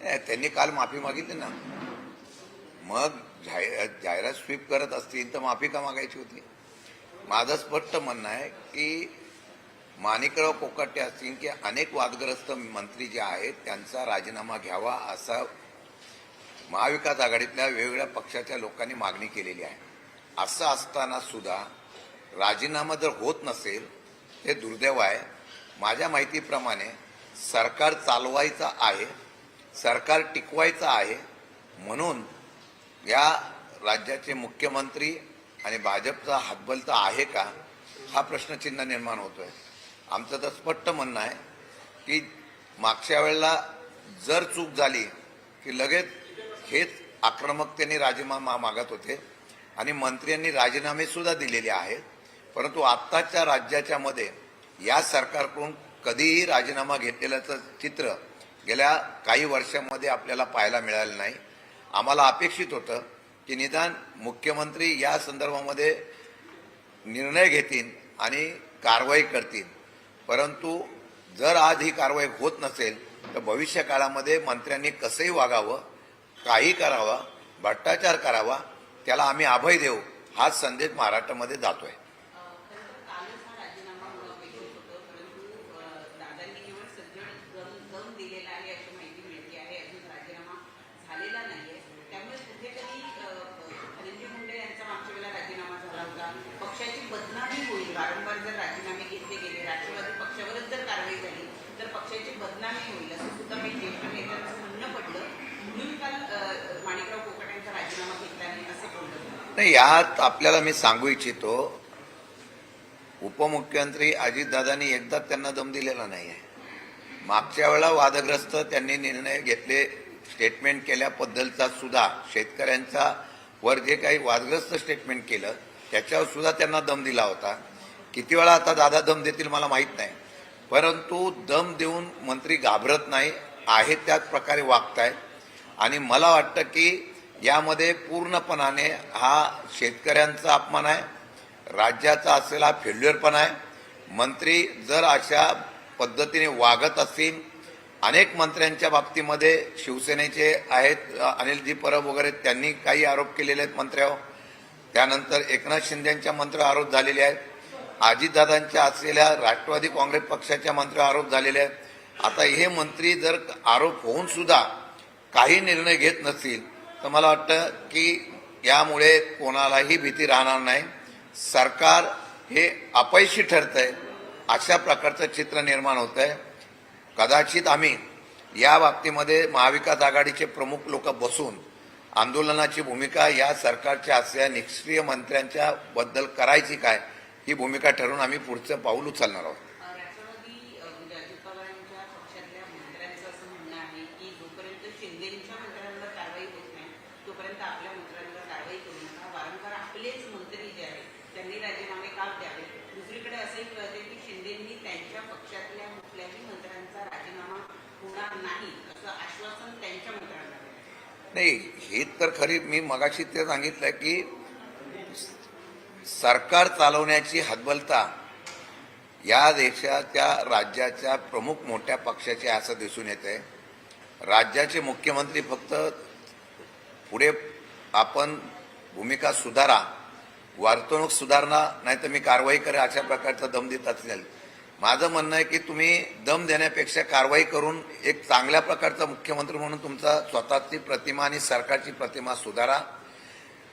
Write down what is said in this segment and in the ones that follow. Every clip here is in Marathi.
त्यांनी काल माफी मागितली ना. मग जाहिरात जाहिरात स्वीप करत असतील तर माफी का मागायची होती? माझं स्पष्ट म्हणणं आहे की माणिकराव कोकाटे असतील की अनेक वादग्रस्त मंत्री जे आहेत त्यांचा राजीनामा घ्यावा असा महाविकास आघाडीतल्या वेगवेगळ्या पक्षाच्या लोकांनी मागणी केलेली आहे. असं असताना सुद्धा राजीनामा जर होत नसेल हे दुर्दैव आहे. माझ्या माहितीप्रमाणे सरकार चालवायचं आहे सरकार टिकवायचं आहे म्हणून या राज्याचे मुख्यमंत्री आणि भाजपचा हातबल तर आहे का? हा प्रश्नचिन्ह निर्माण होतो आहे आमचं तर स्पष्ट म्हणणं आहे की मागच्या वेळेला जर चूक झाली की लगेच हेच आक्रमकतेने राजीनामा मागत होते आणि मंत्र्यांनी राजीनामेसुद्धा दिलेले आहेत परंतु आत्ताच्या राज्याच्या मध्ये या सरकारकडून कधीही राजीनामा घेतलेल्याचं चित्र गेल्या काही वर्षामध्ये आपल्याला पाहायला मिळालं नाही. आम्हाला अपेक्षित होतं की निदान मुख्यमंत्री या संदर्भामध्ये निर्णय घेतील आणि कारवाई करतील. परंतु जर आज ही कारवाई होत नसेल तर भविष्य काळामध्ये मंत्र्यांनी कसंही वागावं काही करावं भ्रष्टाचार करावा त्याला आम्ही अभय देऊ हाच संदेश महाराष्ट्रामध्ये जातोय. पक्षाची होईल असं सुद्धा काही ज्येष्ठ नेत्यांचं म्हणणं पडलं. म्हणून काल माणिकराव कोकाटे यांचा राजीनामा घेतला नाही असं बोललं नाही यात आपल्याला मी सांगू इच्छितो उपमुख्यमंत्री अजितदादांनी एकदा त्यांना दम दिलेला नाही आहे मागच्या वेळा वादग्रस्त त्यांनी निर्णय घेतले स्टेटमेंट केल्याबद्दलचा सुद्धा शेतकऱ्यांचा वर जे काही वादग्रस्त स्टेटमेंट केलं त्याच्यावर सुद्धा त्यांना दम दिला होता. किती वेळा आता दादा दम देतील मला माहीत नाही. परंतु दम देऊन मंत्री घाबरत नाही आहे त्याच प्रकारे वागताय आणि मला वाटतं की यामध्ये पूर्णपणाने हा शेतकऱ्यांचा अपमान आहे राज्याचा असेल फेल्युअर पण आहे. मंत्री जर अशा पद्धतीने वागत असतील अनेक मंत्र्यांच्या बाबतीमध्ये शिवसेनेचे आहेत अनिलजी परब वगैरे त्यांनी काही आरोप केलेले आहेत मंत्र्यावर. त्यानंतर एकनाथ शिंदेंच्या मंत्र्यावर आरोप झालेले आहेत. अजितदादांच्या असलेल्या राष्ट्रवादी काँग्रेस पक्षाच्या मंत्र्यावर आरोप झालेले आहेत. आता हे मंत्री जर आरोप होऊन सुद्धा काही निर्णय घेत नसतील तर मला वाटतं की यामुळे कोणालाही भीती राहणार नाही. सरकार हे अपयशी ठरतंय अशा प्रकारचं चित्र निर्माण होत आहे कदाचित आम्ही या बाबतीमध्ये महाविकास आघाडीचे प्रमुख लोक बसून आंदोलनाची भूमिका या सरकारच्या असलेल्या निष्क्रिय मंत्र्यांच्या बद्दल करायची काय ही भूमिका ठरवून आम्ही पुढचं पाऊल उचलणार आहोत. राष्ट्रवादी अ, अजित पवारांच्या पक्षातल्या मंत्र्यांचं असं म्हणणं आहे की जोपर्यंत शिंदेच्या मंत्र्यांवर कारवाई होत नाही तोपर्यंत आपल्या मंत्र्यांवर कारवाई करू नका. वारंवार आपलेच मंत्री जे आहेत त्यांनी राजीनामे का द्यावे दुसरीकडे असंही कळते की शिंदेंनी त्यांच्या पक्षातल्या कुठल्याही मंत्र्यांचा राजीनामा होणार नाही असं आश्वासन त्यांच्या मंत्र्यांना दिलं नाही हे तर खरी मी मगाशी ते सांगितलं की सरकार चालवण्याची हतबलता या देशाच्या राज्याच्या प्रमुख मोठ्या पक्षाची असं दिसून येते राज्याचे मुख्यमंत्री फक्त पुढे आपण भूमिका सुधारा वर्तणूक सुधारणा नाही तर मी कारवाई करेन अशा प्रकारचा दम देत असेल माझं म्हणणं आहे की तुम्ही दम देण्यापेक्षा कारवाई करून एक चांगल्या प्रकारचा मुख्यमंत्री म्हणून तुमचा स्वतःची प्रतिमा आणि सरकारची प्रतिमा सुधारा.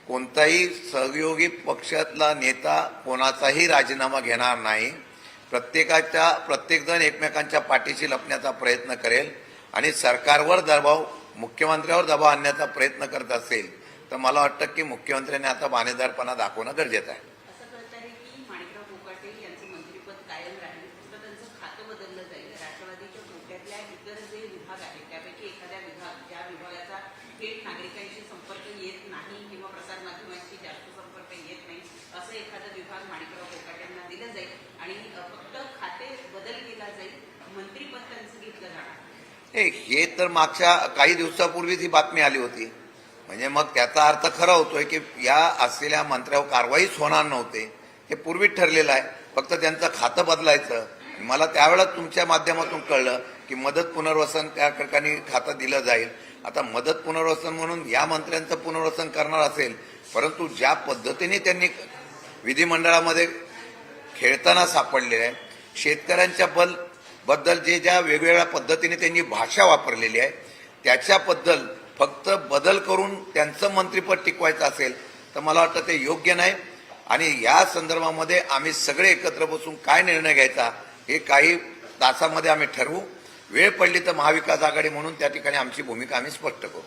कोणताही सहयोगी पक्षातला नेता कोणाचाही राजीनामा घेणार नाही. प्रत्येकाच्या प्रत्येकजण एकमेकांच्या पाठीशी लपण्याचा प्रयत्न करेल आणि सरकारवर दबाव मुख्यमंत्र्यावर दबाव आणण्याचा प्रयत्न करत असेल तर मला वाटतं की मुख्यमंत्र्यांनी आता बाणेदारपणा दाखवणं गरजेचं आहे असं कळत आहे की माणिकराव कोकाटे यांचं मंत्रिपद कायम राहील फक्त त्यांचं खातं बदललं जाईल राष्ट्रवादीच्या कोट्यातल्या इतर जे विभाग आहेत त्यापैकी एखाद्या विभाग ज्या विभागाचा थेट नागरिकांशी संपर्क येत नाही किंवा प्रसार माध्यमांशी जास्त संपर्क येत नाही असं एखादा विभाग माणिकराव कोकाटेंना दिलं जाईल आणि फक्त खाते बदल केला जाईल त्यांचं घेतलं जाणार हे तर मागच्या काही दिवसापूर्वीच ही बातमी आली होती. म्हणजे मग त्याचा अर्थ खरा होतोय की या असलेल्या मंत्र्यावर कारवाईच होणार नव्हते. हे पूर्वीच ठरलेलं आहे. फक्त त्यांचं खातं बदलायचं. मला त्यावेळेला तुमच्या माध्यमातून कळलं की मदत पुनर्वसन त्या ठिकाणी खातं दिलं जाईल. आता मदत पुनर्वसन म्हणून या मंत्र्यांचं पुनर्वसन करणार असेल परंतु ज्या पद्धतीने त्यांनी विधिमंडळामध्ये खेळताना सापडलेले आहे शेतकऱ्यांच्या बलबद्दल जे ज्या वेगवेगळ्या पद्धतीने त्यांनी भाषा वापरलेली आहे त्याच्याबद्दल फक्त बदल करून त्यांचं मंत्रिपद टिकवायचं असेल तर मला वाटतं ते योग्य नाही. आणि या संदर्भामध्ये आम्ही सगळे एकत्र बसून काय निर्णय घ्यायचा हे काही तासामध्ये आम्ही ठरवू. वेळ पडली तर महाविकास आघाडी म्हणून त्या ठिकाणी आमची भूमिका आम्ही स्पष्ट करू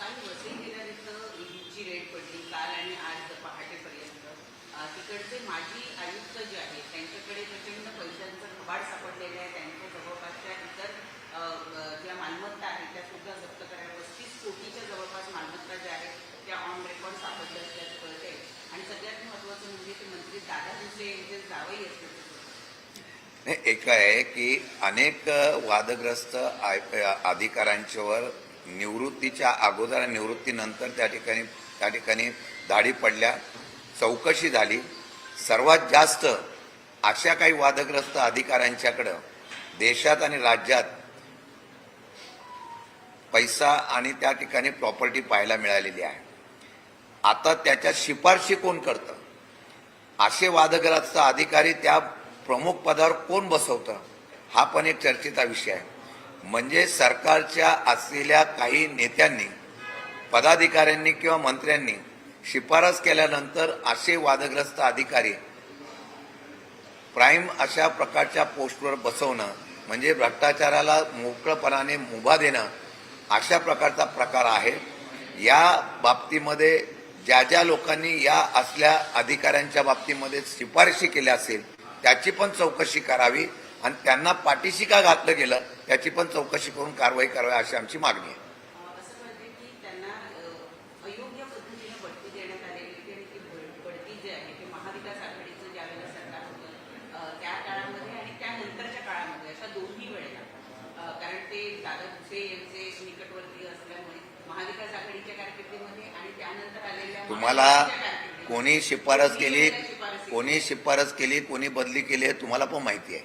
काल वसई केदार इथं ईडची रेड पडली काल आणि आज पहाटेपर्यंत अ, तिकडचे माजी आयुक्त जे आहेत त्यांच्याकडे प्रचंड पैशांचं कबाड सापडलेलं आहे त्यांच्या जवळपासच्या इतर अ, अ, ज्या मालमत्ता आहेत त्या सुद्धा जप्त करायला पस्तीस कोटीच्या जवळपास मालमत्ता ज्या आहेत त्या ऑन रेकॉर्ड सापडल्या असल्याचं कळतंय आणि सगळ्यात महत्त्वाचं म्हणजे ते मंत्री दादा भुसे यांचे जावई असल्याचं कळतंय. नाही, एक आहे की अनेक वादग्रस्त अधिकाऱ्यांच्यावर निवृत्तीच्या अगोदर निवृत्तीनंतर त्या ठिकाणी त्या ठिकाणी दाढी पडल्या चौकशी झाली. सर्वात जास्त अशा काही वादग्रस्त अधिकाऱ्यांच्याकडं देशात आणि राज्यात पैसा आणि त्या ठिकाणी प्रॉपर्टी पाहायला मिळालेली आहे. आता त्याच्या शिफारशी कोण करतं? असे वादग्रस्त अधिकारी त्या प्रमुख पदावर कोण बसवतं हा पण एक चर्चेचा विषय आहे. म्हणजे सरकारच्या असलेल्या काही नेत्यांनी पदाधिकाऱ्यांनी किंवा मंत्र्यांनी शिफारस केल्यानंतर असे वादग्रस्त अधिकारी प्राईम अशा प्रकारच्या पोस्टवर बसवणं म्हणजे भ्रष्टाचाराला मोकळपणाने मुभा देणं अशा प्रकारचा प्रकार आहे. या बाबतीमध्ये ज्या ज्या लोकांनी या असल्या अधिकाऱ्यांच्या बाबतीमध्ये शिफारशी केल्या असेल त्याची पण चौकशी करावी आणि त्यांना पाठीशी का घातलं गेलं त्याची पण चौकशी करून कारवाई करावी अशी आमची मागणी आहे अ, असं कळते की त्यांना अ, अयोग्य पद्धतीने बढती देण्यात आलेली होती आणि ती बढ- बढती जी आहे ते महाविकास आघाडीचं ज्यावेळेला सरकार होतं अ, त्या काळामध्ये आणि त्यानंतरच्या काळामध्ये अशा दोन्ही वेळेला अ, कारण ते दादा भुसे यांचे निकटवर्तीय असल्यामुळे महाविकास आघाडीच्या कारकिर्दीमध्ये आणि त्यानंतर आलेल्या तुम्हाला कोणी शिफारस केली. कोणी शिफारस केली कोणी बदली केली हे तुम्हाला पण माहिती आहे.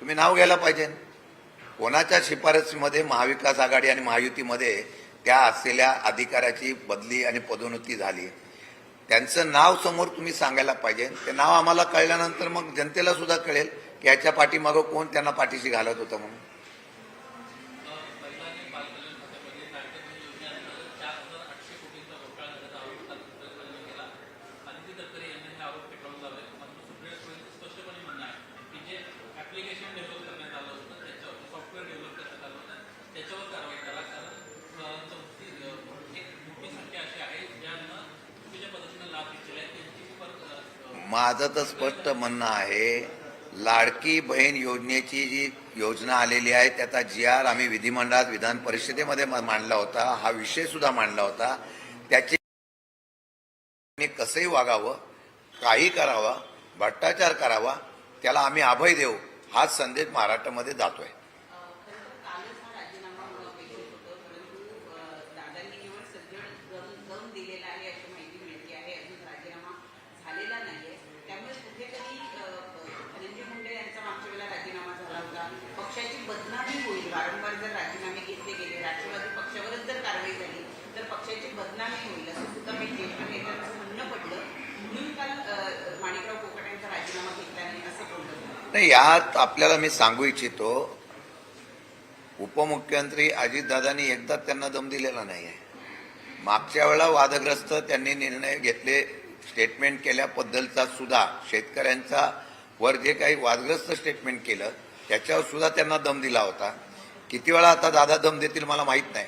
तुम्ही नाव घ्यायला पाहिजे. कोणाच्या शिफारसीमध्ये महाविकास आघाडी आणि महायुतीमध्ये त्या असलेल्या अधिकाऱ्याची बदली आणि पदोन्नती झाली त्यांचं नाव समोर तुम्ही सांगायला पाहिजे. ते नाव आम्हाला कळल्यानंतर मग जनतेला सुद्धा कळेल की याच्या पाठीमागं कोण त्यांना पाठीशी घालत होतं म्हणून महिला आणि बालकल्याण खात्यामध्ये लाडकी बहीण योजनेअंतर्गत चार हजार आठशे कोटींचा घोटाळा झाल्याचा आरोप काल मुख्यमंत्र्यांनी केला आदित्य तटकरे यांनी हे आरोप फेटाळून लावले मात्र सुप्रीम कोर्टाचं स्पष्टपणे म्हणणं आहे की जे ऍप्लिकेशन डेव्हलप करण्यात आलं होतं त्याच्यावर सॉफ्टवेअर डेव्हलप करण्यात आलं होतं त्याच्यावर कारवाई करा कारण अं, चौथी अं, एक मोठी संख्या अशी आहे ज्यांना चुकीच्या पद्धतीनं लाभ घेतलेला आहे त्यांची परत अं, माझं तर स्पष्ट म्हणणं आहे लाडकी बहीण योजनेची जी योजना आलेली आहे त्याचा जी आर आम्ही विधिमंडळात विधान परिषदेमध्ये मांडला होता हा विषय सुद्धा मांडला होता. त्याचे कसंही वागावं काही करावा भ्रष्टाचार करावा त्याला आम्ही अभय देऊ हाच संदेश महाराष्ट्रामध्ये जातोय. नाही यात आपल्याला मी सांगू इच्छितो उपमुख्यमंत्री अजितदादांनी एकदा त्यांना दम दिलेला नाही आहे मागच्या वेळा वादग्रस्त त्यांनी निर्णय घेतले स्टेटमेंट केल्याबद्दलचा सुद्धा शेतकऱ्यांचा वर जे काही वादग्रस्त स्टेटमेंट केलं त्याच्यावर सुद्धा त्यांना दम दिला होता. किती वेळा आता दादा दम देतील मला माहीत नाही.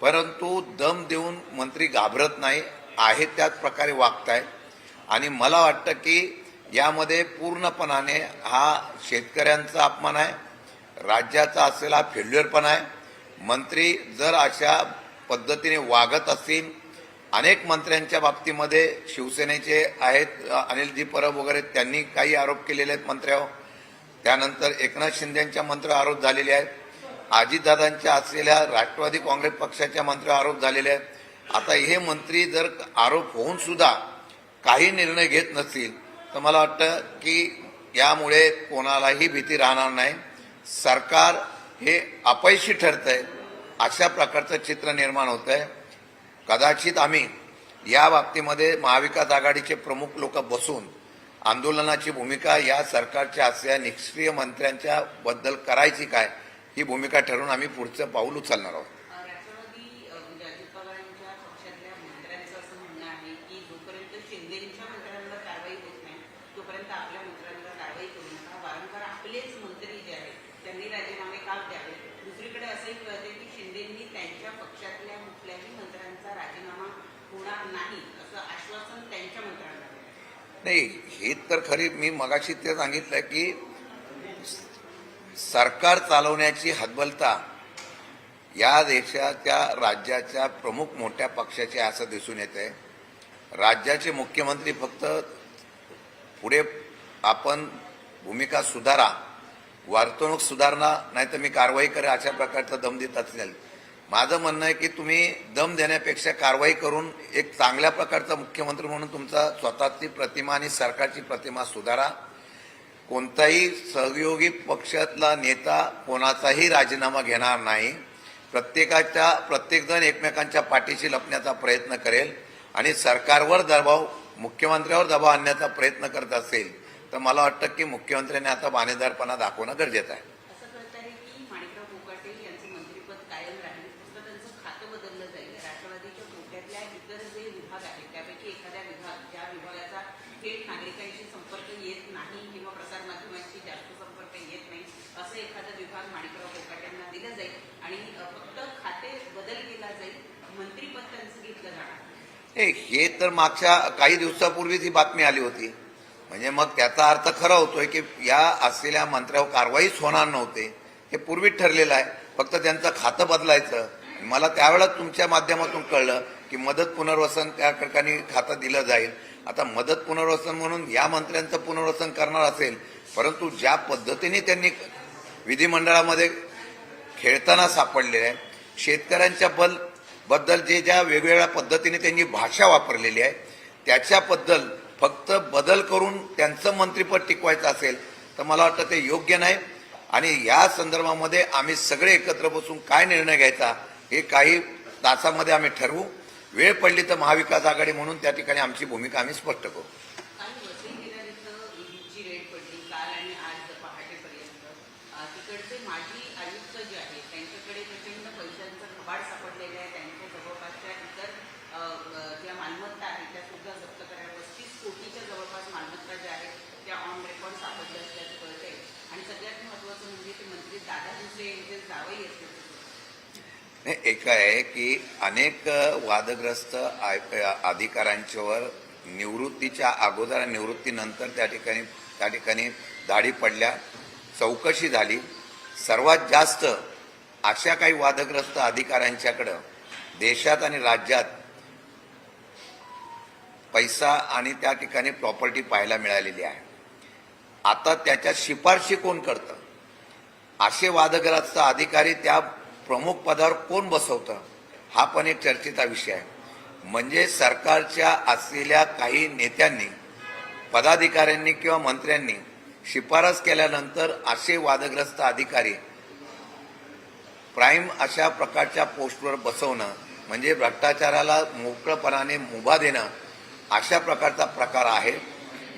परंतु दम देऊन मंत्री घाबरत नाही आहे त्याच प्रकारे वागताय. आणि मला वाटतं की यामध्ये पूर्णपणाने हा शेतकऱ्यांचा अपमान आहे राज्याचा असलेला फेल्युअर पण आहे. मंत्री जर अशा पद्धतीने वागत असतील अनेक मंत्र्यांच्या बाबतीमध्ये शिवसेनेचे आहेत अनिलजी परब वगैरे त्यांनी काही आरोप केलेले आहेत मंत्र्यावर. त्यानंतर एकनाथ शिंदेच्या मंत्र आरोप झालेले आहेत. अजितदादांच्या असलेल्या राष्ट्रवादी काँग्रेस पक्षाच्या मंत्र आरोप झालेले आहेत. आता हे मंत्री जर आरोप होऊन सुद्धा काही निर्णय घेत नसतील तर मला वाटतं की यामुळे कोणालाही भीती राहणार नाही. सरकार हे अपयशी ठरतंय अशा प्रकारचं चित्र निर्माण होत आहे कदाचित आम्ही या बाबतीमध्ये महाविकास आघाडीचे प्रमुख लोक बसून आंदोलनाची भूमिका या सरकारच्या असल्या निष्क्रिय मंत्र्यांच्या बद्दल करायची काय ही भूमिका ठरवून आम्ही पुढचं पाऊल उचलणार आहोत अ, राष्ट्रवादी अ, म्हणजे अजित पवारांच्या पक्षातल्या मंत्र्यांचं असं म्हणणं आहे की जोपर्यंत शिंदेच्या मंत्र्यांवर कारवाई होत नाही तोपर्यंत आपल्या मंत्र्यांवर कारवाई करू नका वारंवार आपलेच मंत्री जे आहेत त्यांनी राजीनामे का द्यावे दुसरीकडे असंही कळते की शिंदेंनी त्यांच्या पक्षातल्या कुठल्याही मंत्र्यांचा राजीनामा होणार नाही असं आश्वासन त्यांच्या मंत्र्यांना दिलं. नाही हे तर खरी मी मगाशी ते सांगितलं की सरकार चालवण्याची हतबलता या देशाच्या राज्याच्या प्रमुख मोठ्या पक्षाचे असं दिसून येते राज्याचे मुख्यमंत्री फक्त पुढे आपण भूमिका सुधारा वर्तणूक सुधारणा नाही तर मी कारवाई करे अशा प्रकारचा दम देत असेल माझं म्हणणं आहे की तुम्ही दम देण्यापेक्षा कारवाई करून एक चांगल्या प्रकारचा मुख्यमंत्री म्हणून तुमचा स्वतःची प्रतिमा आणि सरकारची प्रतिमा सुधारा. कोणताही सहयोगी पक्षातला नेता कोणाचाही राजीनामा घेणार नाही. प्रत्येकाच्या प्रत्येकजण एकमेकांच्या पाठीशी लपण्याचा प्रयत्न करेल आणि सरकारवर दबाव मुख्यमंत्र्यावर दबाव आणण्याचा प्रयत्न करत असेल तर मला वाटतं की मुख्यमंत्र्यांनी आता बाणेदारपणा दाखवणं गरजेचं आहे असं कळत आहे की माणिकराव कोकाटे यांचं मंत्रिपद कायम राहील फक्त त्यांचं खातं बदललं जाईल राष्ट्रवादीच्या कोट्यातल्या इतर जे विभाग आहेत त्यापैकी एखाद्या विभाग ज्या विभागाचा थेट नागरिकांशी संपर्क येत नाही किंवा प्रसारमाध्यमांशी जास्त संपर्क येत नाही असं एखादा विभाग माणिकराव कोकाट्यांना दिलं जाईल आणि फक्त खाते बदल केला जाईल मंत्रिपद त्यांचं घेतलं जाणार. हे तर मागच्या काही दिवसापूर्वीच ही बातमी आली होती. म्हणजे मग त्याचा अर्थ खरा होतोय की या असलेल्या मंत्र्यावर कारवाईच होणार नव्हते. हे पूर्वीच ठरलेलं आहे. फक्त त्यांचं खातं बदलायचं. मला त्यावेळा तुमच्या माध्यमातून कळलं की मदत पुनर्वसन त्या ठिकाणी खातं दिलं जाईल. आता मदत पुनर्वसन म्हणून या मंत्र्यांचं पुनर्वसन करणार असेल परंतु ज्या पद्धतीने त्यांनी विधिमंडळामध्ये खेळताना सापडले आहे शेतकऱ्यांच्या बलबद्दल जे ज्या वेगवेगळ्या पद्धतीने त्यांनी भाषा वापरलेली आहे त्याच्याबद्दल फक्त बदल करून त्यांचं मंत्रिपद टिकवायचं असेल तर मला वाटतं ते योग्य नाही. आणि या संदर्भामध्ये आम्ही सगळे एकत्र बसून काय निर्णय घ्यायचा हे काही तासामध्ये आम्ही ठरवू. वेळ पडली तर महाविकास आघाडी म्हणून त्या ठिकाणी आमची भूमिका आम्ही स्पष्ट करू काल वसई विरार इथं ईडीची रेड पडली काल आणि आज पहाटेपर्यंत अ, तिकडचे माजी आयुक्त जे आहेत त्यांच्याकडे प्रचंड पैशांचं कबाड सापडलेलं आहे त्यांच्या जवळपासच्या इतर अ, अ, ज्या मालमत्ता आहेत त्या सुद्धा जप्त करायला पस्तीस कोटीच्या जवळपास मालमत्ता ज्या आहेत त्या ऑन रेकॉर्ड सापडल्या असल्याचं कळत आहे आणि सगळ्यात महत्त्वाचं म्हणजे ते मंत्री दादा भुसे यांचे जावई असल्याचं नाही, एक आहे की अनेक वादग्रस्त अधिकाऱ्यांच्यावर निवृत्तीच्या अगोदर आणि निवृत्तीनंतर त्या ठिकाणी त्या ठिकाणी दाढी पडल्या चौकशी झाली. सर्वात जास्त अशा काही वादग्रस्त अधिकाऱ्यांच्याकडं देशात आणि राज्यात पैसा आणि त्या ठिकाणी प्रॉपर्टी पाहायला मिळालेली आहे. आता त्याच्या शिफारशी कोण करतं? असे वादग्रस्त अधिकारी त्या प्रमुख पदावर कोण बसवतं हा पण एक चर्चेचा विषय आहे. म्हणजे सरकारच्या असलेल्या काही नेत्यांनी पदाधिकाऱ्यांनी किंवा मंत्र्यांनी शिफारस केल्यानंतर असे वादग्रस्त अधिकारी प्राईम अशा प्रकारच्या पोस्टवर बसवणं म्हणजे भ्रष्टाचाराला मोकळपणाने मुभा देणं अशा प्रकारचा प्रकार आहे.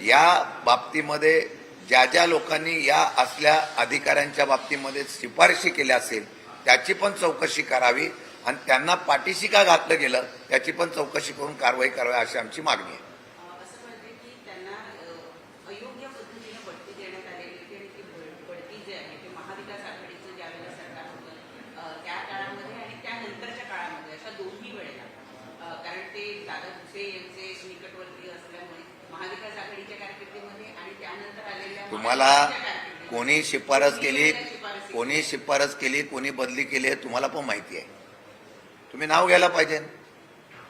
या बाबतीमध्ये ज्या ज्या लोकांनी या असल्या अधिकाऱ्यांच्या बाबतीमध्ये शिफारशी केल्या असेल त्याची पण चौकशी करावी आणि त्यांना पाठीशी का घातलं गेलं त्याची पण चौकशी करून कारवाई करावी अशी आमची मागणी आहे. तुम्हाला कोणी शिफारस केली? कोणी शिफारस केली कोणी बदली केली आहे तुम्हाला पण माहिती आहे. तुम्ही नाव घ्यायला पाहिजे.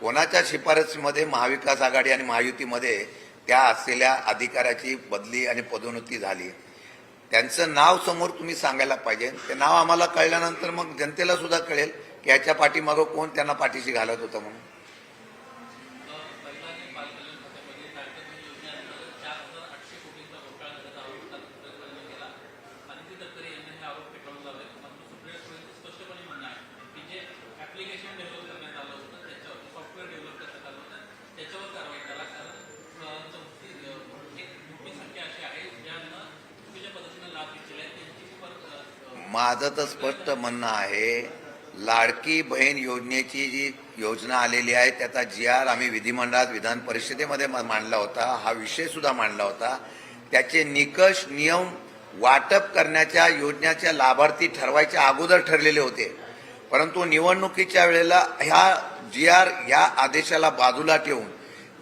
कोणाच्या शिफारसीमध्ये महाविकास आघाडी आणि महायुतीमध्ये त्या असलेल्या अधिकाऱ्याची बदली आणि पदोन्नती झाली? त्यांचं नाव समोर तुम्ही सांगायला पाहिजे. ते नाव आम्हाला कळल्यानंतर मग जनतेला सुद्धा कळेल की याच्या पाठीमागं कोण त्यांना पाठीशी घालत होतं म्हणून. माझं तर स्पष्ट म्हणणं आहे लाडकी बहीण योजनेची जी योजना आलेली आहे त्याचा जी आर आम्ही विधिमंडळात विधान परिषदेमध्ये मांडला होता हा विषय सुद्धा मांडला होता. त्याचे निकष नियम वाटप करण्याच्या योजनेच्या लाभार्थी ठरवायच्या अगोदर ठरलेले होते. परंतु निवडणुकीच्या वेळेला ह्या जी आर ह्या आदेशाला बाजूला ठेवून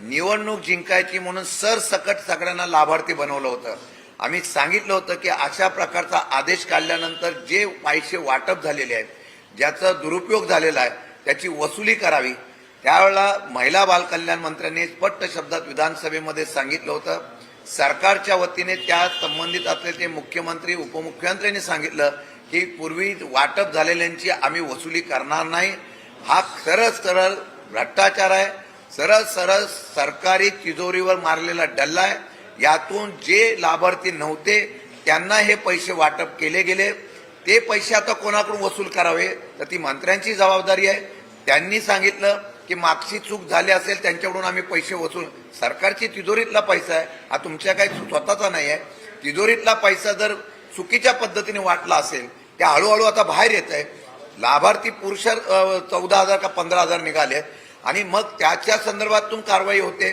निवडणूक जिंकायची म्हणून सरसकट सगळ्यांना लाभार्थी बनवलं होतं. आम्ही सांगितलं होतं की अशा प्रकारचा आदेश काढल्यानंतर जे पैसे वाटप झालेले आहेत ज्याचा दुरुपयोग झालेला आहे त्याची वसुली करावी. त्यावेळेला महिला बालकल्याण मंत्र्यांनी स्पष्ट शब्दात विधानसभेमध्ये सांगितलं होतं. सरकारच्या वतीने त्या संबंधित असलेले मुख्यमंत्री उपमुख्यमंत्र्यांनी सांगितलं की पूर्वी वाटप झालेल्यांची आम्ही वसुली करणार नाही. हा सरळ सरळ भ्रष्टाचार आहे. सरळ सरळ सरकारी तिजोरीवर मारलेला डल्ला आहे. यातून जे लाभार्थी नव्हते त्यांना हे पैसे वाटप केले गेले. ते पैसे आता कोणाकडून वसूल करावे? तर ती मंत्र्यांची जबाबदारी आहे. त्यांनी सांगितलं की मागची चूक झाली असेल त्यांच्याकडून आम्ही पैसे वसूल सरकारची तिजोरीतला पैसा आहे. हा तुमच्या काही स्वतःचा नाही आहे. तिजोरीतला पैसा जर चुकीच्या पद्धतीने वाटला असेल त्या हळूहळू आता बाहेर येत आहे. लाभार्थी पुरुष चौदा हजार का पंधरा हजार निघाले. आणि मग त्याच्या संदर्भातून कारवाई होते.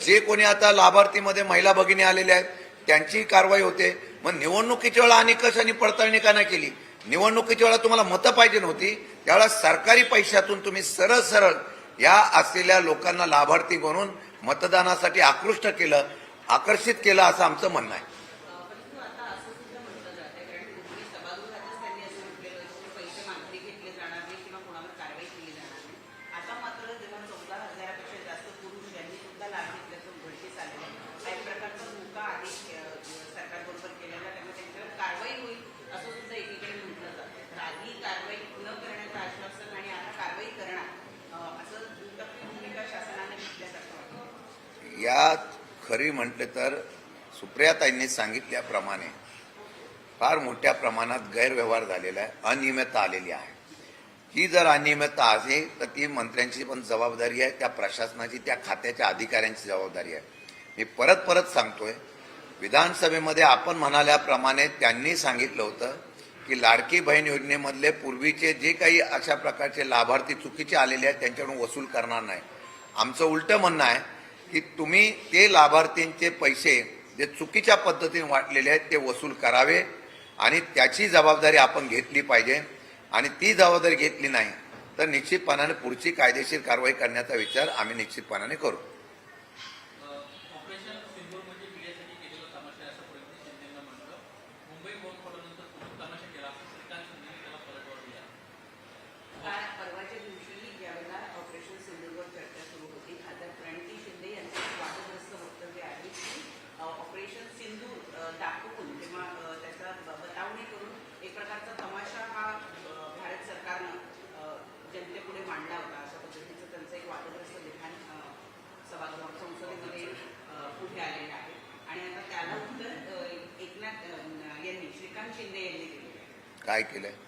जे कोणी आता लाभार्थीमध्ये महिला भगिनी आलेल्या आहेत त्यांची कारवाई होते. मग निवडणुकीच्या वेळा आणि आणि पडताळणी का नाही केली? निवडणुकीच्या वेळा तुम्हाला मतं पाहिजे नव्हती. त्यावेळेला सरकारी पैशातून तुम्ही सरळ सरळ या असलेल्या लोकांना लाभार्थी बनवून मतदानासाठी आकृष्ट केलं आकर्षित केलं असं आमचं म्हणणं आहे परंतु आता असं सुद्धा म्हटलं जाते कारण पूर्वी सभागृहातच त्यांनी असं म्हटलेलं होतं की पैसे माघारी घेतले जाणार नाही किंवा कोणावर कारवाई केली जाणार नाही आता मात्र जेव्हा चौदा हजारापेक्षा जास्त पुरुष यांनी सुद्धा लाभ घेतल्याचं उघडकीस आलेलं आहे हा एक प्रकारचा धोका आदेश अ, सरकारबरोबर केलेला त्यामुळे त्यांच्यावर कारवाई होईल असं सुद्धा एकीकडे म्हटलं जातं तर आधी कारवाई न करण्याचं आश्वासन आणि आता कारवाई करणार अ, असं दुटप्पी भूमिका शासनाने घेतल्यासारखं वाटतं यात खरी म्हटलं तर सुप्रियाताईंनी सांगितल्याप्रमाणे फार मोठ्या प्रमाणात गैरव्यवहार झालेला आहे अनियमितता आलेली आहे. ही जर अनियमितता आहे तर ती मंत्र्यांची पण जबाबदारी आहे त्या प्रशासनाची त्या खात्याच्या अधिकाऱ्यांची जबाबदारी आहे. मी परत परत सांगतोय विधानसभेमध्ये आपण म्हणाल्याप्रमाणे त्यांनी सांगितलं होतं की लाडकी बहीण योजनेमधले पूर्वीचे जे काही अशा प्रकारचे लाभार्थी चुकीचे आलेले आहेत त्यांच्याकडून वसूल करणार नाही. आमचं उलटं म्हणणं आहे की तुम्ही ते लाभार्थींचे पैसे जे चुकीच्या पद्धतीने वाटलेले आहेत ते वसूल करावे आणि त्याची जबाबदारी आपण घेतली पाहिजे. आणि ती जबाबदारी घेतली नाही तर निश्चितपणाने पुढची कायदेशीर कारवाई करण्याचा विचार आम्ही निश्चितपणाने करू ऑपरेशन सिंदूर म्हणजे मीडियासाठी केलेला तमाशा आहे असं परिणित शिंदेनं म्हटलं मुंबई बॉम्बस्फोटानंतर कुठून तमाशा केला असं श्रीकांत शिंदेने त्याला पलटवार दिला काल परवाच्या दिवशी ज्यावेळेला ऑपरेशन सिंधूवर चर्चा सुरू होती आता प्रणिती शिंदे यांचं एक वादग्रस्त वक्तव्य आहे की अ, ऑपरेशन सिंधूर अ, दाखवून किंवा अ, त्याचा ब- बतावणी करून एक प्रकारचा तमाशा हा अ, भारत सरकारनं अ, जनतेपुढे मांडला होता अशा पद्धतीचं त्यांचं एक वादग्रस्त विधान अ, सभागृह संसदेमध्ये अ, पुढे आलेलं आहे आणि काय केलं आहे